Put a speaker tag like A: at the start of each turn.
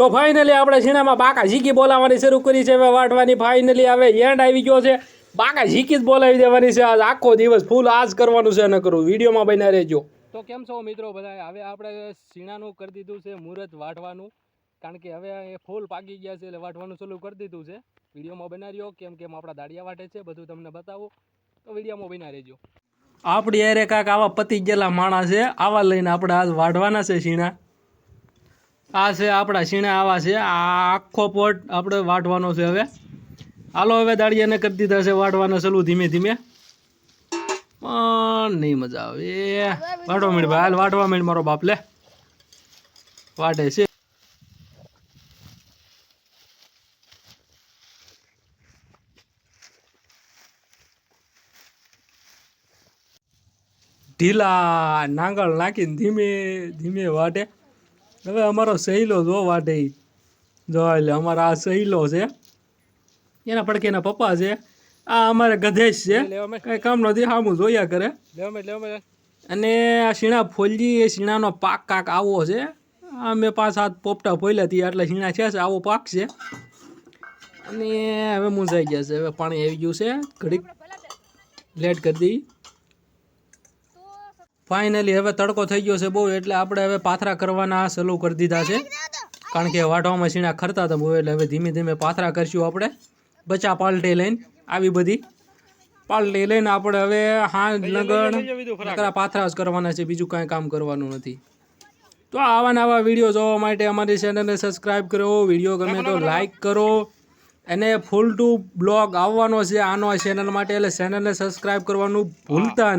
A: તો ફાઇનલી આપણે સિનેમા બાકા ઝીકી બોલાવવાની શરૂ કરી છે. હવે વાટવાની ફાઇનલી હવે એન્ડ આવી ગયો છે. બાકા ઝીકી જ બોલાવી દેવાની છે. આજ આખો દિવસ ફૂલ આજ કરવાનું છે ન કરવું. વિડીયોમાં બન્યા રહેજો. તો કેમ છો મિત્રો બધા? હવે આપણે સીણાનું કરી દીધું છે મુહૂર્ત વાટવાનું. કારણ કે હવે એ ફૂલ પાકી ગયા છે એટલે વાટવાનું ચાલુ કરી દીધું છે. વિડીયોમાં બના રહ્યો. કેમ કેમ આપણા દાડિયા વાટે છે બધું તમને બતાવું. તો વિડીયોમાં બના રહેજો. આપણી અરે કાંક આવા પતી ગયેલા માણસ છે. આવા લઈને આપણે આજ વાઢવાના છે સીણા આ છે આપણા સીણા આવા છે. આ આખો પોટ આપણે વાટવાનો છે હવે. હાલો હવે દાળિયાને કરી દીધા છે વાટવાનો ચાલુ ધીમે ધીમે. પણ નહીં મજા આવે. વાટવા મીડ ભાઈ. હાલ વાટવા મીડ મારો બાપ, લે. વાટે છે. ઢીલા નાંગળ નાખીને ધીમે ધીમે વાટે. હવે અમારો સહેલો જો વાઢે. જો એટલે અમારા આ સહેલો છે. એના પડકે એના પપ્પા છે. આ અમારે ગધેશ છે. કઈ કામ નથી સામું જોયા કરે. અને આ શીણા ફોલજી એ શીણાનો પાક કાક આવો છે. આ મેં પાંચ સાત પોપટા ફોલ્યા હતી એટલે શીણા છે આવો પાક છે. અને હવે મૂંઝાઈ ગયા છે. હવે પાણી આવી ગયું છે. ઘડીક લેટ કરી દઈ. ફાઇનલી હવે તડકો થઈ ગયો છે બહુ એટલે આપણે હવે પાથરા કરવાના સલુ કરી દીધા છે. કારણ કે વાઢવામાં સીણા ખરતા હતા બહુ એટલે હવે ધીમે ધીમે પાથરા કરશું આપણે. બચા પાલટે લઈને આવી બધી. પાલટે લઈને આપણે હવે હા લગન નકરા પાથરા જ કરવાના છે બીજું કાંઈ કામ કરવાનું નથી. તો આવા નવા વીડિયો જોવા માટે અમારી ચેનલને સબસ્ક્રાઈબ કરો વીડિયો ગમે તો લાઈક કરો. અને ફૂલ ટુ બ્લોગ આવવાનો છે આનો ચેનલ માટે એટલે ચેનલને સબસ્ક્રાઈબ કરવાનું ભૂલતા નહીં.